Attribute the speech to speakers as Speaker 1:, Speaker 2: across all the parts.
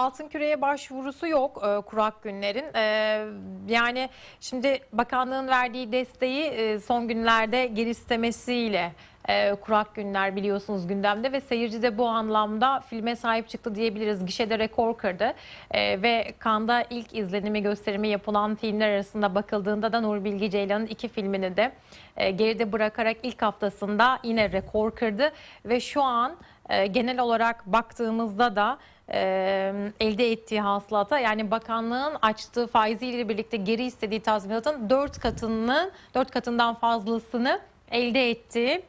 Speaker 1: altın küreye başvurusu yok e, kurak günlerin. E, yani şimdi bakanlığın verdiği desteği e, son günlerde geri istemesiyle e, kurak günler biliyorsunuz gündemde ve seyirci de bu anlamda filme sahip çıktı diyebiliriz. Gişede rekor kırdı E, ve Kanda ilk izlenimi gösterimi yapılan filmler arasında bakıldığında da Nur Bilge Ceylan'ın iki filmini de e, geride bırakarak ilk haftasında yine rekor kırdı ve şu an e, genel olarak baktığımızda da e, elde ettiği hasılata yani bakanlığın açtığı faiziyle birlikte geri istediği tazminatın dört katının dört katından fazlasını elde ettiği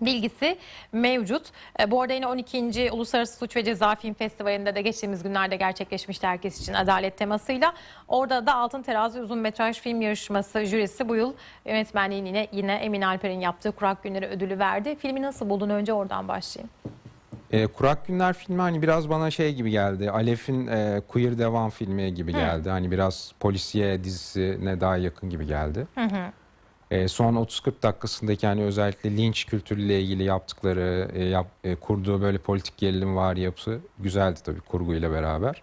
Speaker 1: bilgisi mevcut. E, bu arada yine 12. Uluslararası Suç ve Ceza Film Festivali'nde de geçtiğimiz günlerde gerçekleşmişti herkes için adalet temasıyla. Orada da Altın Terazi Uzun Metraj Film Yarışması jürisi bu yıl yönetmenliğini yine, yine Emin Alper'in yaptığı Kurak Günleri ödülü verdi. Filmi nasıl buldun? Önce oradan başlayayım.
Speaker 2: E, Kurak Günler filmi hani biraz bana şey gibi geldi. Alef'in e, Queer Devam filmi gibi geldi. Hani biraz polisiye dizisine daha yakın gibi geldi. E, son 30-40 dakikasındaki hani özellikle linç kültürüyle ilgili yaptıkları, e, yap, e, kurduğu böyle politik gerilim var yapısı güzeldi tabii kurguyla beraber.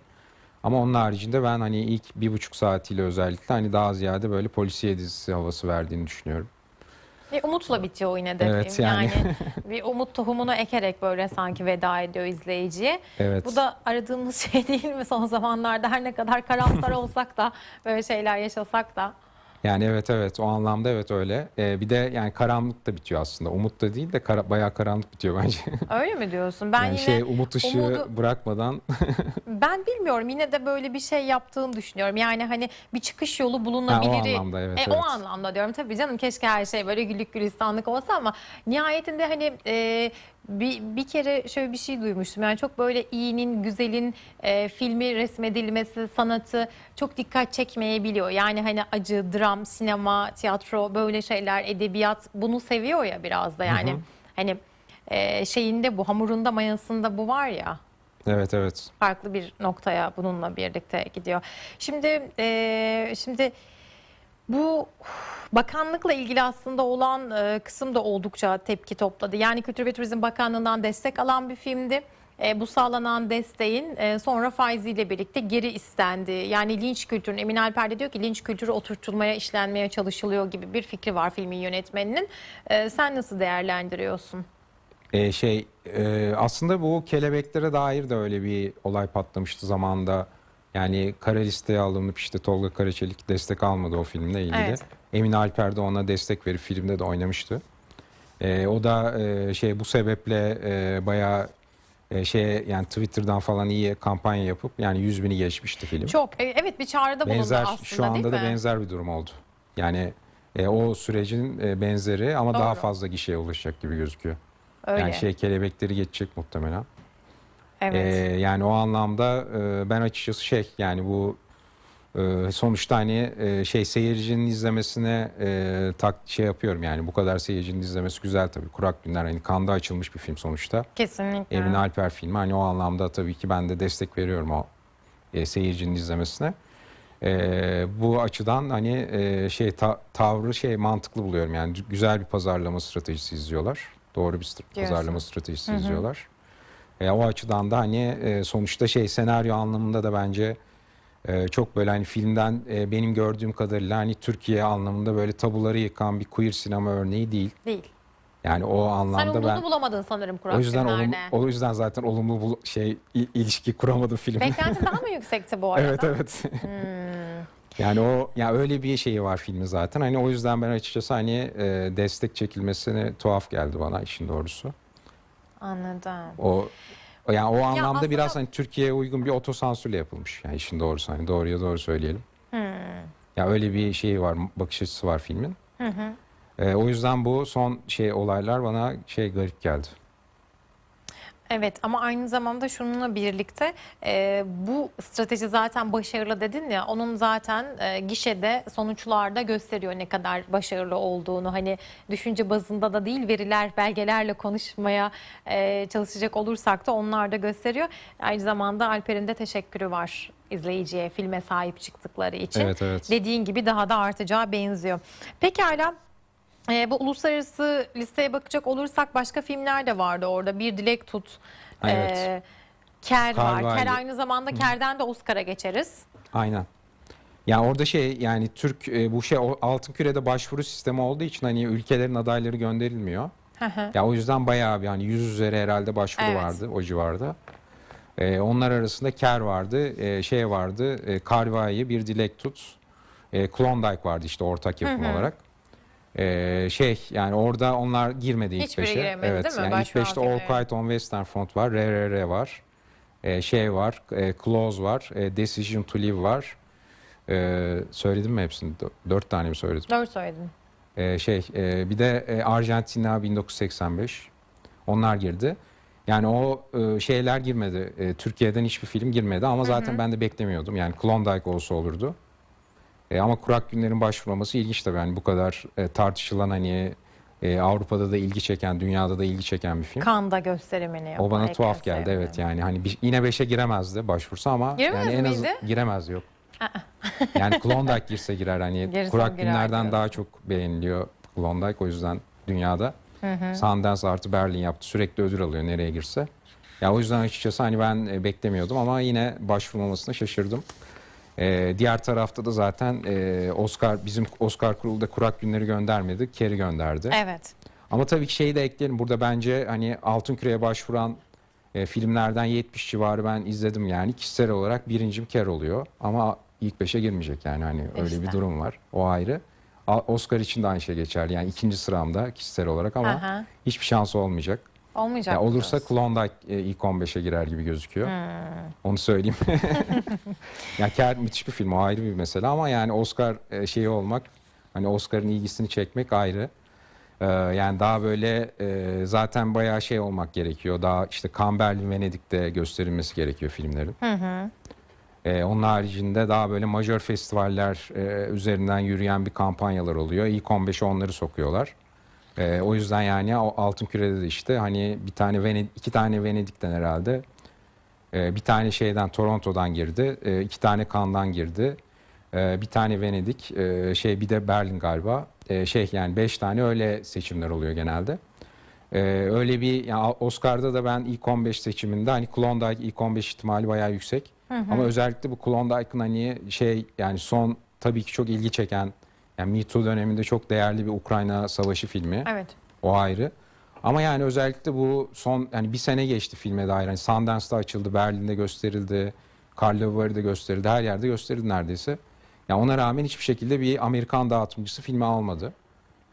Speaker 2: Ama onun haricinde ben hani ilk bir buçuk saatiyle özellikle hani daha ziyade böyle polisiye dizisi havası verdiğini düşünüyorum.
Speaker 1: Ve umutla bitiyor yine de
Speaker 2: Evet,
Speaker 1: film.
Speaker 2: yani.
Speaker 1: Yani bir umut tohumunu ekerek böyle sanki veda ediyor izleyiciye.
Speaker 2: Evet.
Speaker 1: Bu da aradığımız şey değil mi son zamanlarda her ne kadar karamsar olsak da böyle şeyler yaşasak da.
Speaker 2: Yani evet evet o anlamda evet öyle. E, bir de yani karanlık da bitiyor aslında. Umut da değil de kara, bayağı karanlık bitiyor bence.
Speaker 1: Öyle mi diyorsun? Ben
Speaker 2: yani
Speaker 1: yine
Speaker 2: şey umut ışığı
Speaker 1: umudu-
Speaker 2: bırakmadan
Speaker 1: ben bilmiyorum yine de böyle bir şey yaptığını düşünüyorum. Yani hani bir çıkış yolu bulunabilir.
Speaker 2: Ha, o anlamda, evet,
Speaker 1: E,
Speaker 2: evet.
Speaker 1: O anlamda diyorum tabii canım keşke her şey böyle güllük gülistanlık olsa ama nihayetinde hani e, bir, bir kere şöyle bir şey duymuştum. Yani çok böyle iyinin, güzelin e, filmi resmedilmesi, sanatı çok dikkat çekmeyebiliyor. Yani hani acı, dram, sinema, tiyatro böyle şeyler, edebiyat bunu seviyor ya biraz da yani. Hani e, şeyinde bu, hamurunda, mayasında bu var ya
Speaker 2: evet evet.
Speaker 1: farklı bir noktaya bununla birlikte gidiyor. Şimdi e, şimdi bu bakanlıkla ilgili aslında olan e, kısım da oldukça tepki topladı. Yani Kültür ve Turizm Bakanlığı'ndan destek alan bir filmdi. E, bu sağlanan desteğin e, sonra faiziyle birlikte geri istendi. Yani linç kültürünün, Emin Alper de diyor ki linç kültürü oturtulmaya, işlenmeye çalışılıyor gibi bir fikri var filmin yönetmeninin. E, sen nasıl değerlendiriyorsun?
Speaker 2: Ee, şey e, aslında bu kelebeklere dair de öyle bir olay patlamıştı zamanında. Yani kara listeye alınıp işte Tolga Karaçelik destek almadı o filmle ilgili.
Speaker 1: Evet.
Speaker 2: Emin Alper de ona destek verip filmde de oynamıştı. Ee, o da e, şey bu sebeple e, bayağı e, şeye yani Twitter'dan falan iyi kampanya yapıp yani 100 bini geçmişti film.
Speaker 1: Çok e, evet bir çağrıda bulundu
Speaker 2: benzer
Speaker 1: aslında
Speaker 2: şu anda da
Speaker 1: mi?
Speaker 2: benzer bir durum oldu. Yani e, o sürecin e, benzeri ama daha
Speaker 1: Doğru.
Speaker 2: fazla kişiye ulaşacak gibi gözüküyor.
Speaker 1: Öyle.
Speaker 2: Yani şey kelebekleri geçecek muhtemelen.
Speaker 1: Evet.
Speaker 2: Ee, yani o anlamda e, ben açıkçası şey yani bu e, sonuçta hani e, şey seyircinin izlemesine e, tak şey yapıyorum yani bu kadar seyircinin izlemesi güzel tabii. Kurak Günler hani kanda açılmış bir film sonuçta.
Speaker 1: Kesinlikle.
Speaker 2: Emin Alper filmi hani o anlamda tabii ki ben de destek veriyorum o e, seyircinin izlemesine. E, bu açıdan hani e, şey ta- tavrı şey mantıklı buluyorum yani güzel bir pazarlama stratejisi izliyorlar. Doğru bir
Speaker 1: Diyorsun.
Speaker 2: pazarlama stratejisi izliyorlar. E, o açıdan da hani e, sonuçta şey senaryo anlamında da bence e, çok böyle hani filmden e, benim gördüğüm kadarıyla hani Türkiye anlamında böyle tabuları yıkan bir queer sinema örneği değil.
Speaker 1: Değil.
Speaker 2: Yani o
Speaker 1: Sen
Speaker 2: anlamda
Speaker 1: umduğunu
Speaker 2: ben
Speaker 1: bulamadın sanırım Kurak
Speaker 2: o yüzden olumlu,
Speaker 1: filmlerde.
Speaker 2: o yüzden zaten olumlu bul- şey il- ilişki kuramadım filmle.
Speaker 1: Beklenti daha mı yüksekti bu arada?
Speaker 2: evet evet.
Speaker 1: Hmm.
Speaker 2: yani o ya öyle bir şeyi var filmin zaten. Hani o yüzden ben açıkçası hani e, destek çekilmesine tuhaf geldi bana işin doğrusu.
Speaker 1: Anladım.
Speaker 2: O yani o anlamda
Speaker 1: aslında-
Speaker 2: biraz hani Türkiye'ye uygun bir otosansürle yapılmış. Yani işin doğrusu hani doğruya doğru söyleyelim.
Speaker 1: Hmm.
Speaker 2: Ya öyle bir şey var, bakış açısı var filmin.
Speaker 1: Hı hı.
Speaker 2: E, o yüzden bu son şey olaylar bana şey garip geldi.
Speaker 1: Evet ama aynı zamanda şununla birlikte e, bu strateji zaten başarılı dedin ya onun zaten e, gişede sonuçlarda gösteriyor ne kadar başarılı olduğunu. Hani düşünce bazında da değil veriler belgelerle konuşmaya e, çalışacak olursak da onlar da gösteriyor. Aynı zamanda Alper'in de teşekkürü var izleyiciye filme sahip çıktıkları için.
Speaker 2: Evet, evet.
Speaker 1: Dediğin gibi daha da artacağı benziyor. Pekala. Ee, bu uluslararası listeye bakacak olursak başka filmler de vardı orada. Bir Dilek Tut.
Speaker 2: Evet.
Speaker 1: Ee, Ker var.
Speaker 2: Carvalho.
Speaker 1: Ker aynı zamanda Ker'den de Oscar'a geçeriz.
Speaker 2: Aynen. Yani orada şey yani Türk e, bu şey altın kürede başvuru sistemi olduğu için hani ülkelerin adayları gönderilmiyor.
Speaker 1: Hı hı.
Speaker 2: Ya o yüzden bayağı bir hani 100 üzeri herhalde başvuru
Speaker 1: Evet.
Speaker 2: vardı o civarda. E, onlar arasında Ker vardı, e, şey vardı, e, Carvalho, bir Dilek Tut, e, Klondike vardı işte ortak yapım olarak. E, şey yani orada onlar girmedi ilk
Speaker 1: Hiçbiri
Speaker 2: beşe.
Speaker 1: giremedi,
Speaker 2: evet,
Speaker 1: değil mi?
Speaker 2: Yani ilk
Speaker 1: Başvuru
Speaker 2: beşte All
Speaker 1: günleri.
Speaker 2: Quiet on Western Front var, RRR var, e, şey var, e, Close var, e, Decision to Live var. E, söyledim mi hepsini? Dö- Dört tane mi söyledim?
Speaker 1: Doğru söyledin.
Speaker 2: Ee, şey e, bir de e, Arjantina 1985 onlar girdi. Yani o e, şeyler girmedi. E, Türkiye'den hiçbir film girmedi ama zaten ben de beklemiyordum. Yani Klondike olsa olurdu. E, ama Kurak Günler'in başvurması ilginç tabii. Yani bu kadar e, tartışılan hani e, Avrupa'da da ilgi çeken, dünyada da ilgi çeken bir film.
Speaker 1: Kanda gösterimini yapan
Speaker 2: O bana
Speaker 1: Ekrem
Speaker 2: tuhaf geldi
Speaker 1: Sevim'in.
Speaker 2: evet yani hani bir, yine 5'e giremezdi başvursa ama
Speaker 1: Giremez
Speaker 2: yani en az
Speaker 1: miydi?
Speaker 2: giremez yok. yani Klondike girse girer hani
Speaker 1: Girse
Speaker 2: Kurak
Speaker 1: girer
Speaker 2: günlerden
Speaker 1: diyorsun.
Speaker 2: daha çok beğeniliyor Klondike o yüzden dünyada. Sundance artı Berlin yaptı sürekli ödül alıyor nereye girse. Ya o yüzden açıkçası hani ben e, beklemiyordum ama yine başvurmamasına şaşırdım. E, diğer tarafta da zaten e, Oscar bizim Oscar kurulu da Kurak günleri göndermedi, Kerry gönderdi.
Speaker 1: Evet.
Speaker 2: Ama tabii ki şeyi de ekleyelim. Burada bence hani Altın Küre'ye başvuran e, filmlerden 70 civarı ben izledim yani. Kişisel olarak birincim Ker oluyor. Ama ilk beşe girmeyecek yani hani öyle
Speaker 1: İşte.
Speaker 2: bir durum var. O ayrı. Oscar için de aynı şey geçerli. Yani ikinci sıramda kişisel olarak ama
Speaker 1: Aha.
Speaker 2: hiçbir şansı olmayacak.
Speaker 1: Olmayacak
Speaker 2: Ya
Speaker 1: mı
Speaker 2: olursa
Speaker 1: diyorsun?
Speaker 2: Klondike e, ilk 15'e girer gibi gözüküyor.
Speaker 1: Hmm.
Speaker 2: Onu söyleyeyim. ya Ker müthiş bir film o ayrı bir mesele ama yani Oscar e, şeyi olmak hani Oscar'ın ilgisini çekmek ayrı. Ee, yani daha böyle e, zaten bayağı şey olmak gerekiyor. Daha işte Cannes, Berlin, Venedik'te gösterilmesi gerekiyor filmlerin. Ee, onun haricinde daha böyle majör festivaller e, üzerinden yürüyen bir kampanyalar oluyor. İlk 15'e onları sokuyorlar. Ee, o yüzden yani o Altın Küre'de de işte hani bir tane Venedik, iki tane Venedik'ten herhalde ee, bir tane şeyden Toronto'dan girdi, ee, iki tane Cannes'dan girdi, Ee, bir tane Venedik, ee, şey bir de Berlin galiba. Ee, şey yani beş tane öyle seçimler oluyor genelde. Ee, öyle bir yani Oscar'da da ben ilk 15 seçiminde hani Klondike ilk 15 ihtimali bayağı yüksek. Ama özellikle bu Klondike'ın hani şey yani son tabii ki çok ilgi çeken yani Me Too döneminde çok değerli bir Ukrayna savaşı filmi.
Speaker 1: Evet.
Speaker 2: O ayrı. Ama yani özellikle bu son yani bir sene geçti filme dair. Yani Sundance'da açıldı, Berlin'de gösterildi, Karlovar'da gösterildi, her yerde gösterildi neredeyse. Yani ona rağmen hiçbir şekilde bir Amerikan dağıtımcısı filmi almadı.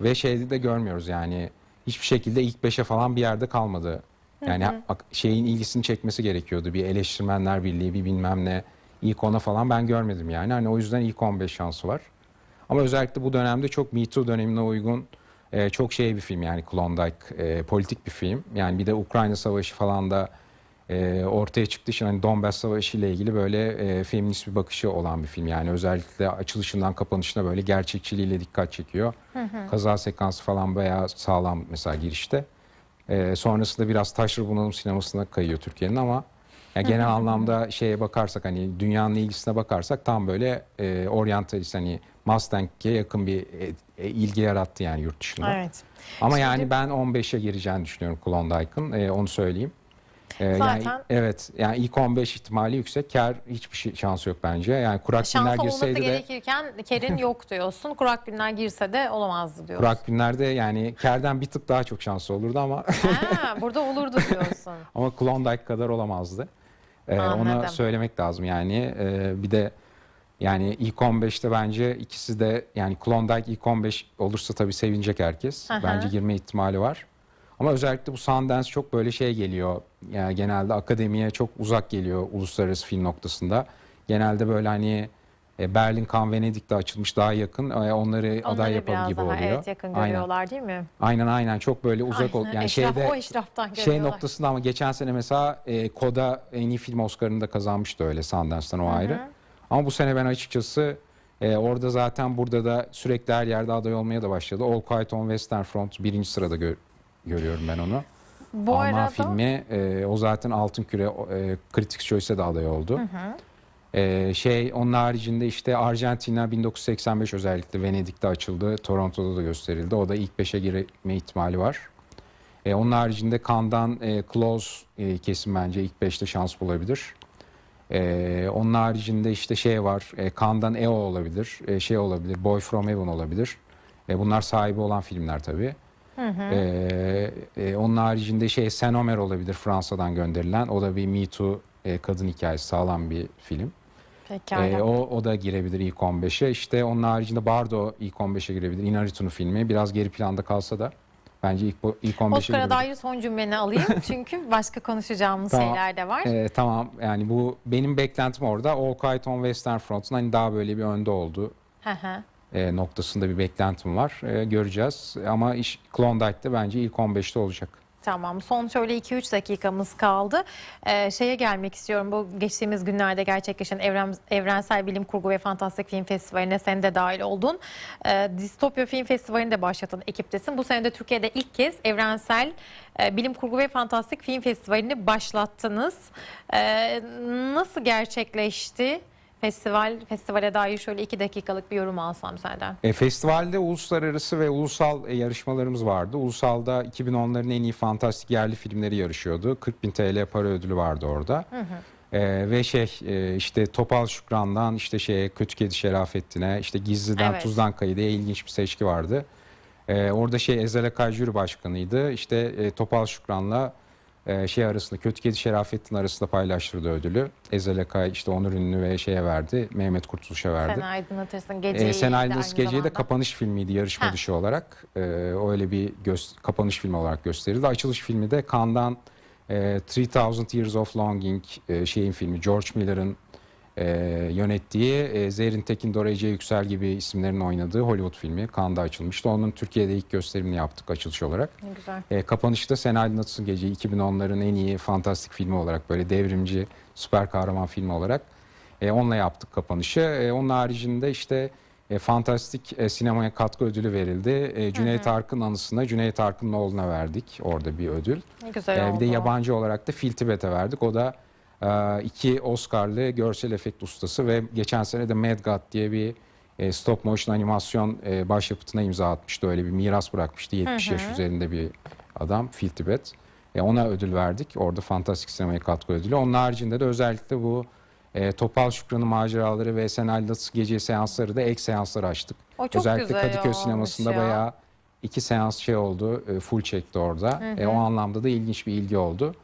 Speaker 2: Ve şeyde de görmüyoruz yani hiçbir şekilde ilk beşe falan bir yerde kalmadı. Yani ak- şeyin ilgisini çekmesi gerekiyordu. Bir eleştirmenler birliği, bir bilmem ne ilk ona falan ben görmedim yani. Hani o yüzden ilk 15 şansı var. Ama özellikle bu dönemde çok Me Too dönemine uygun e, çok şey bir film yani Klondike e, politik bir film. Yani bir de Ukrayna Savaşı falan da e, ortaya çıktığı için hani Donbass Savaşı ile ilgili böyle e, feminist bir bakışı olan bir film. Yani özellikle açılışından kapanışına böyle gerçekçiliğiyle dikkat çekiyor. Kaza sekansı falan bayağı sağlam mesela girişte. E, sonrasında biraz taşra bunalım sinemasına kayıyor Türkiye'nin ama yani genel anlamda şeye bakarsak hani dünyanın ilgisine bakarsak tam böyle e, oryantalist hani Mustang'e yakın bir e, e, ilgi yarattı yani yurt dışında.
Speaker 1: Evet.
Speaker 2: Ama
Speaker 1: Şimdi-
Speaker 2: yani ben 15'e gireceğini düşünüyorum Klondike'ın. E, onu söyleyeyim. E, yani
Speaker 1: Zaten-
Speaker 2: evet yani ilk 15 ihtimali yüksek. Kar hiçbir şey, şansı yok bence. Yani Kurak Günler
Speaker 1: Şans olması
Speaker 2: girseydi de
Speaker 1: gerekirken Ker'in yok diyorsun. Kurak günler girse de olamazdı diyorsun.
Speaker 2: Kurak Günler'de yani Ker'den bir tık daha çok şansı olurdu ama
Speaker 1: Ha, burada olurdu diyorsun.
Speaker 2: ama Klondike kadar olamazdı. E, onu söylemek lazım yani. E, bir de yani ilk 15'te bence ikisi de yani Klondike ilk 15 olursa tabii sevinecek herkes.
Speaker 1: Aha.
Speaker 2: Bence girme ihtimali var. Ama özellikle bu Sundance çok böyle şey geliyor. Yani genelde akademiye çok uzak geliyor uluslararası film noktasında. Genelde böyle hani Berlin, Cannes, Venedik'te açılmış daha yakın. e, Onları aday
Speaker 1: Onları
Speaker 2: yapalım gibi
Speaker 1: daha
Speaker 2: oluyor.
Speaker 1: evet yakın
Speaker 2: Aynen.
Speaker 1: görüyorlar değil mi?
Speaker 2: Aynen aynen çok böyle uzak ol.
Speaker 1: Aynen.
Speaker 2: Yani
Speaker 1: Eşraf,
Speaker 2: şeyde
Speaker 1: o eşraftan
Speaker 2: şey noktasında ama geçen sene mesela e, Koda en iyi film Oscar'ını da kazanmıştı öyle Sundance'dan o ayrı. Ama bu sene ben açıkçası e, orada zaten burada da sürekli her yerde aday olmaya da başladı. All Quiet on Western Front birinci sırada gö- görüyorum ben onu.
Speaker 1: Bu
Speaker 2: Alman
Speaker 1: arada
Speaker 2: filmi e, o zaten Altın Küre e, Critics Choice'e de aday oldu. E, şey onun haricinde işte Arjantina 1985 özellikle Venedik'te açıldı. Toronto'da da gösterildi. O da ilk beşe girme ihtimali var. E, onun haricinde Cannes'dan e, Close e, kesin bence ilk 5'te şans bulabilir. E, onun haricinde işte şey var. E, Cannes'dan EO olabilir. E, şey olabilir. Boy From Heaven olabilir. E, bunlar sahibi olan filmler tabii. E, e, onun haricinde şey Saint Omer olabilir Fransa'dan gönderilen. O da bir Me Too e, kadın hikayesi sağlam bir film.
Speaker 1: Pekala.
Speaker 2: E, o, o da girebilir ilk 15'e. İşte onun haricinde Bardo ilk 15'e girebilir. Inarritu'nun filmi biraz geri planda kalsa da bence ilk, ilk 15'e
Speaker 1: Oscar'a
Speaker 2: girebilir.
Speaker 1: dair son cümleni alayım çünkü başka konuşacağımız
Speaker 2: Tamam.
Speaker 1: şeyler de var.
Speaker 2: E, tamam yani bu benim beklentim orada. All Quiet on Western Front'un hani daha böyle bir önde
Speaker 1: Hı hı.
Speaker 2: e, noktasında bir beklentim var. E, göreceğiz ama iş Klondike'de bence ilk 15'te olacak.
Speaker 1: Tamam. Son şöyle 2-3 dakikamız kaldı. Ee, şeye gelmek istiyorum. Bu geçtiğimiz günlerde gerçekleşen evren, Evrensel Bilim Kurgu ve Fantastik Film Festivali'ne sen de dahil oldun. Ee, Distopya Film Festivali'ni de başlatan ekiptesin. Bu sene de Türkiye'de ilk kez Evrensel e, Bilim Kurgu ve Fantastik Film Festivali'ni başlattınız. Ee, nasıl gerçekleşti? Festival, festivale dair şöyle iki dakikalık bir yorum alsam senden.
Speaker 2: E, festivalde uluslararası ve ulusal e, yarışmalarımız vardı. Ulusalda 2010'ların en iyi fantastik yerli filmleri yarışıyordu. 40 bin TL para ödülü vardı orada. E, ve şey e, işte Topal Şükran'dan işte şeye Kötü Kedi Şerafettin'e işte Gizli'den
Speaker 1: Evet.
Speaker 2: Tuzdan Kayı diye ilginç bir seçki vardı. E, orada şey Ezel Akay jüri başkanıydı. İşte e, Topal Şükran'la e, şey arasında Kötü Kedi Şerafettin arasında paylaştırdı ödülü. Ezel Akay işte Onur Ünlü ve şeye verdi. Mehmet Kurtuluş'a verdi.
Speaker 1: Sen aydınlatırsın. Geceyi
Speaker 2: E, Sen
Speaker 1: aynı
Speaker 2: Gece'yi de kapanış filmiydi yarışma
Speaker 1: Ha.
Speaker 2: dışı olarak. E, öyle bir göz, kapanış filmi olarak gösterildi. Açılış filmi de Cannes'dan e, 3000 Years of Longing e, şeyin filmi George Miller'ın e, yönettiği e, Zerrin Tekin, Dora Ece Yüksel gibi isimlerin oynadığı Hollywood filmi Cannes'da açılmıştı. Onun Türkiye'de ilk gösterimini yaptık açılış olarak.
Speaker 1: Ne güzel.
Speaker 2: E, kapanışta Sen Aydınlatsın Gece 2010'ların en iyi fantastik filmi olarak böyle devrimci süper kahraman filmi olarak e, onunla yaptık kapanışı. E, onun haricinde işte e, fantastik e, sinemaya katkı ödülü verildi. E, Cüneyt Arkın anısına Cüneyt Arkın'ın oğluna verdik orada bir ödül.
Speaker 1: Ne güzel
Speaker 2: E,
Speaker 1: oldu.
Speaker 2: bir de yabancı olarak da Phil Tibet'e verdik. O da iki Oscar'lı görsel efekt ustası ve geçen sene de Mad God diye bir e, stop motion animasyon e, başyapıtına imza atmıştı. Öyle bir miras bırakmıştı. 70 yaş üzerinde bir adam Phil Tibet. E, ona ödül verdik. Orada fantastik sinemaya katkı ödülü. Onun haricinde de özellikle bu e, Topal Şükran'ın maceraları ve Sen Aydınlatsın Gece seansları da ek seansları açtık.
Speaker 1: O çok
Speaker 2: özellikle
Speaker 1: güzel
Speaker 2: Kadıköy sinemasında
Speaker 1: ya.
Speaker 2: bayağı iki seans şey oldu. e, full çekti orada. E, o anlamda da ilginç bir ilgi oldu.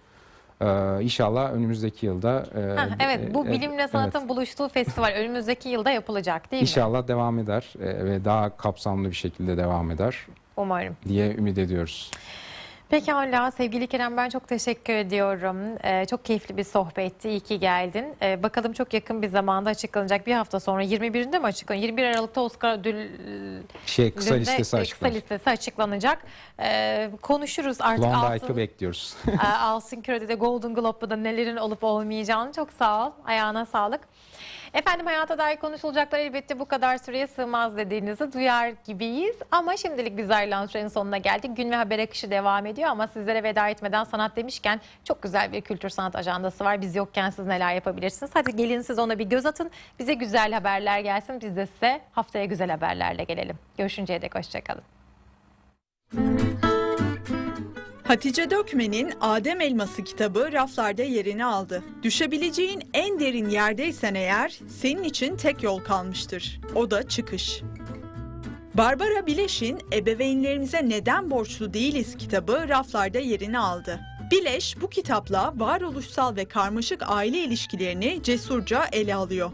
Speaker 2: E, inşallah önümüzdeki yılda e,
Speaker 1: Heh, evet bu
Speaker 2: e,
Speaker 1: bilimle
Speaker 2: evet.
Speaker 1: sanatın buluştuğu festival önümüzdeki yılda yapılacak değil mi?
Speaker 2: İnşallah devam eder e, ve daha kapsamlı bir şekilde devam eder
Speaker 1: Umarım.
Speaker 2: diye ümit ediyoruz.
Speaker 1: Pekala sevgili Kerem ben çok teşekkür ediyorum. Ee, çok keyifli bir sohbetti. İyi ki geldin. Ee, bakalım çok yakın bir zamanda açıklanacak. Bir hafta sonra 21'inde mi açıklanacak? 21 Aralık'ta Oscar ödül
Speaker 2: Şey kısa
Speaker 1: Lünde-
Speaker 2: listesi
Speaker 1: Kısa listesi açıklanacak. Ee, konuşuruz artık
Speaker 2: Klondike'ı bekliyoruz.
Speaker 1: Alsın Küre'de de Golden Globe'da nelerin olup olmayacağını çok sağ ol. Ayağına sağlık. Efendim hayata dair konuşulacaklar elbette bu kadar süreye sığmaz dediğinizi duyar gibiyiz. Ama şimdilik biz ayrılan sürenin sonuna geldik. Gün ve haber akışı devam ediyor ama sizlere veda etmeden sanat demişken çok güzel bir kültür sanat ajandası var. Biz yokken siz neler yapabilirsiniz? Hadi gelin siz ona bir göz atın. Bize güzel haberler gelsin. Biz de size haftaya güzel haberlerle gelelim. Görüşünceye dek hoşçakalın.
Speaker 3: Hatice Dökmen'in Adem Elması kitabı raflarda yerini aldı. Düşebileceğin en derin yerdeysen eğer senin için tek yol kalmıştır. O da çıkış. Barbara Bileş'in Ebeveynlerimize Neden Borçlu Değiliz kitabı raflarda yerini aldı. Bileş bu kitapla varoluşsal ve karmaşık aile ilişkilerini cesurca ele alıyor.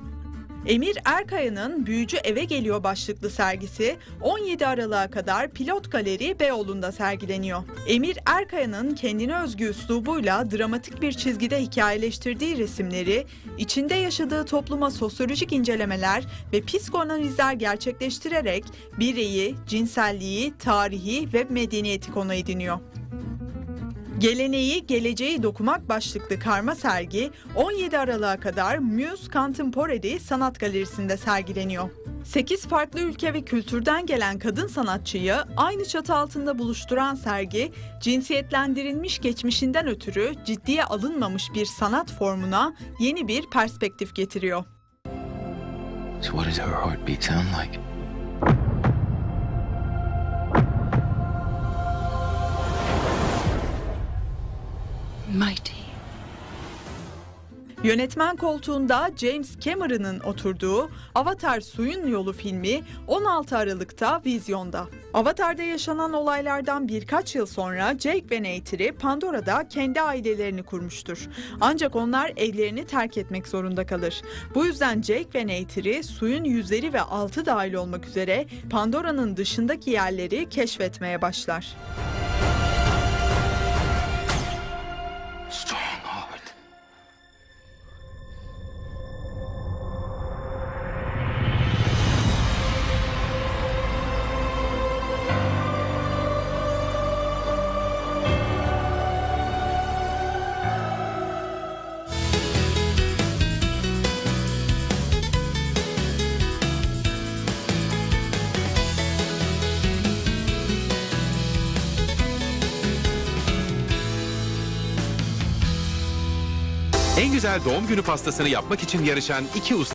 Speaker 3: Emir Erkaya'nın Büyücü Eve Geliyor başlıklı sergisi 17 Aralık'a kadar Pilot Galeri Beyoğlu'nda sergileniyor. Emir Erkaya'nın kendine özgü üslubuyla dramatik bir çizgide hikayeleştirdiği resimleri, içinde yaşadığı topluma sosyolojik incelemeler ve psikoanalizler gerçekleştirerek bireyi, cinselliği, tarihi ve medeniyeti konu ediniyor. Geleneği, geleceği dokumak başlıklı karma sergi 17 Aralık'a kadar Muse Contemporary Sanat Galerisi'nde sergileniyor. 8 farklı ülke ve kültürden gelen kadın sanatçıyı aynı çatı altında buluşturan sergi, cinsiyetlendirilmiş geçmişinden ötürü ciddiye alınmamış bir sanat formuna yeni bir perspektif getiriyor.
Speaker 4: So what does her heartbeat sound like?
Speaker 5: Mighty.
Speaker 3: Yönetmen koltuğunda James Cameron'ın oturduğu Avatar Suyun Yolu filmi 16 Aralık'ta vizyonda. Avatar'da yaşanan olaylardan birkaç yıl sonra Jake ve Neytiri Pandora'da kendi ailelerini kurmuştur. Ancak onlar evlerini terk etmek zorunda kalır. Bu yüzden Jake ve Neytiri suyun yüzleri ve altı dahil olmak üzere Pandora'nın dışındaki yerleri keşfetmeye başlar.
Speaker 6: Strong. Güzel doğum günü pastasını yapmak için yarışan iki usta